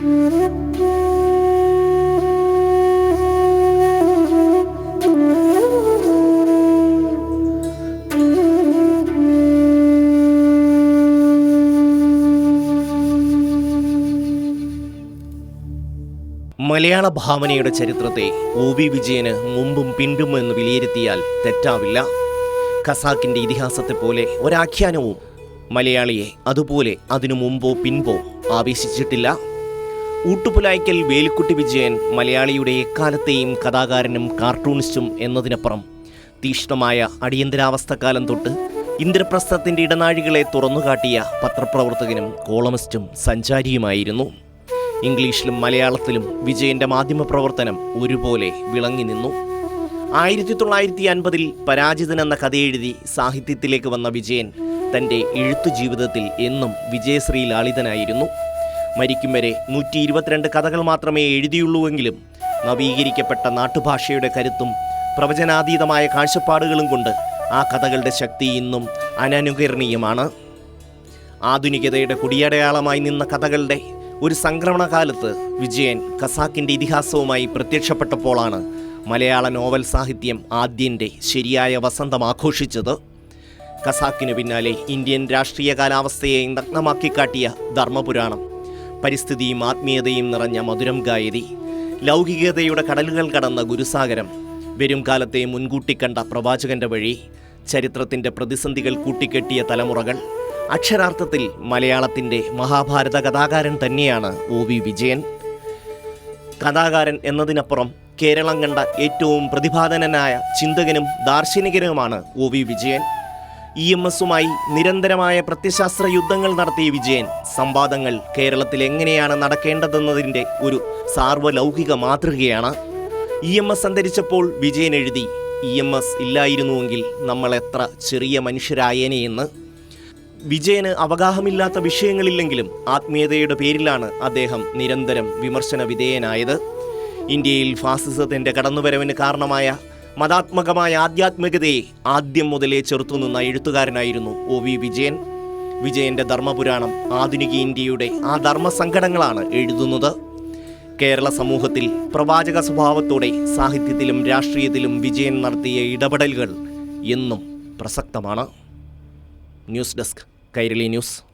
മലയാള ഭാവനയുടെ ചരിത്രത്തെ O V വിജയന് മുമ്പും പിണ്ടും എന്ന് വിലയിരുത്തിയാൽ തെറ്റാവില്ല. ഖസാക്കിന്റെ ഇതിഹാസത്തെ പോലെ ഒരാഖ്യാനവും മലയാളിയെ അതുപോലെ അതിനു മുമ്പോ പിൻപോ ആവേശിച്ചിട്ടില്ല. ഊട്ടുപുലായ്ക്കൽ വേലിക്കുട്ടി വിജയൻ മലയാളിയുടെ എക്കാലത്തെയും കഥാകാരനും കാർട്ടൂണിസ്റ്റും എന്നതിനപ്പുറം തീക്ഷ്ണമായ അടിയന്തരാവസ്ഥക്കാലം തൊട്ട് ഇന്ദ്രപ്രസ്ഥത്തിന്റെ ഇടനാഴികളെ തുറന്നുകാട്ടിയ പത്രപ്രവർത്തകനും കോളമിസ്റ്റും സഞ്ചാരിയുമായിരുന്നു. ഇംഗ്ലീഷിലും മലയാളത്തിലും വിജയന്റെ മാധ്യമപ്രവർത്തനം ഒരുപോലെ വിളങ്ങി നിന്നു. ആയിരത്തി തൊള്ളായിരത്തി അൻപതിൽ പരാജിതൻ എന്ന കഥയെഴുതി സാഹിത്യത്തിലേക്ക് വന്ന വിജയൻ തന്റെ എഴുത്തു ജീവിതത്തിൽ എന്നും വിജയശ്രീ ലാളിതനായിരുന്നു. മരിക്കും വരെ നൂറ്റി ഇരുപത്തിരണ്ട് കഥകൾ മാത്രമേ എഴുതിയുള്ളൂവെങ്കിലും നവീകരിക്കപ്പെട്ട നാട്ടുഭാഷയുടെ കരുത്തും പ്രവചനാതീതമായ കാഴ്ചപ്പാടുകളും കൊണ്ട് ആ കഥകളുടെ ശക്തി ഇന്നും അനനുകരണീയമാണ്. ആധുനികതയുടെ കുടിയടയാളമായി നിന്ന കഥകളുടെ ഒരു സംക്രമണകാലത്ത് വിജയൻ ഖസാക്കിന്റെ ഇതിഹാസവുമായി പ്രത്യക്ഷപ്പെട്ടപ്പോഴാണ് മലയാള നോവൽ സാഹിത്യം ആദ്യന്റെ ശരിയായ വസന്തം ആഘോഷിച്ചത്. ഖസാക്കിനു പിന്നാലെ ഇന്ത്യൻ രാഷ്ട്രീയ കാലാവസ്ഥയെ നഗ്നമാക്കി കാട്ടിയ ധർമ്മപുരാണം പരിസ്ഥിതിയും ആത്മീയതയും നിറഞ്ഞ മധുരം ഗായതി ലൗകികതയുടെ കടലുകൾ കടന്ന ഗുരുസാഗരം. വരും കാലത്തെ മുൻകൂട്ടി കണ്ട പ്രവാചകന്റെ വഴി ചരിത്രത്തിന്റെ പ്രതിസന്ധികൾ കൂട്ടിക്കെട്ടിയ തലമുറകൾ. അക്ഷരാർത്ഥത്തിൽ മലയാളത്തിന്റെ മഹാഭാരത കഥാകാരൻ തന്നെയാണ് ഒ വി വിജയൻ. കഥാകാരൻ എന്നതിനപ്പുറം കേരളം കണ്ട ഏറ്റവും പ്രതിഭാധനനായ ചിന്തകനും ദാർശനികനുമാണ് O V Vijayan. E M എസുമായി നിരന്തരമായ പ്രത്യശാസ്ത്ര യുദ്ധങ്ങൾ നടത്തിയ വിജയൻ സംവാദങ്ങൾ കേരളത്തിൽ എങ്ങനെയാണ് നടക്കേണ്ടതെന്നതിന്റെ ഒരു സാർവലൗകിക മാതൃകയാണ്. ഇ എം എസ് അന്തരിച്ചപ്പോൾ വിജയൻ എഴുതി ഇ എം എസ് ഇല്ലായിരുന്നുവെങ്കിൽ നമ്മൾ എത്ര ചെറിയ മനുഷ്യരായേനെയെന്ന് വിജയന് അവഗാഹമില്ലാത്ത വിഷയങ്ങളില്ലെങ്കിലും ആത്മീയതയുടെ പേരിലാണ് അദ്ദേഹം നിരന്തരം വിമർശന വിധേയനായത് ഇന്ത്യയിൽ ഫാസിസത്തിന്റെ കടന്നുവരവിന് കാരണമായ മതാത്മകമായ ആധ്യാത്മികതയെ ആദ്യം മുതലേ ചെറുത്തുനിന്ന എഴുത്തുകാരനായിരുന്നു ഒ വി വിജയൻ. വിജയന്റെ ധർമ്മപുരാണം ആധുനിക ഇന്ത്യയുടെ ആ ധർമ്മസങ്കടങ്ങളാണ് എഴുതുന്നത്. കേരള സമൂഹത്തിൽ പ്രവാചക സ്വഭാവത്തോടെ സാഹിത്യത്തിലും രാഷ്ട്രീയത്തിലും വിജയൻ നടത്തിയ ഇടപെടലുകൾ എന്നും പ്രസക്തമാണ്. News desk Kairali news.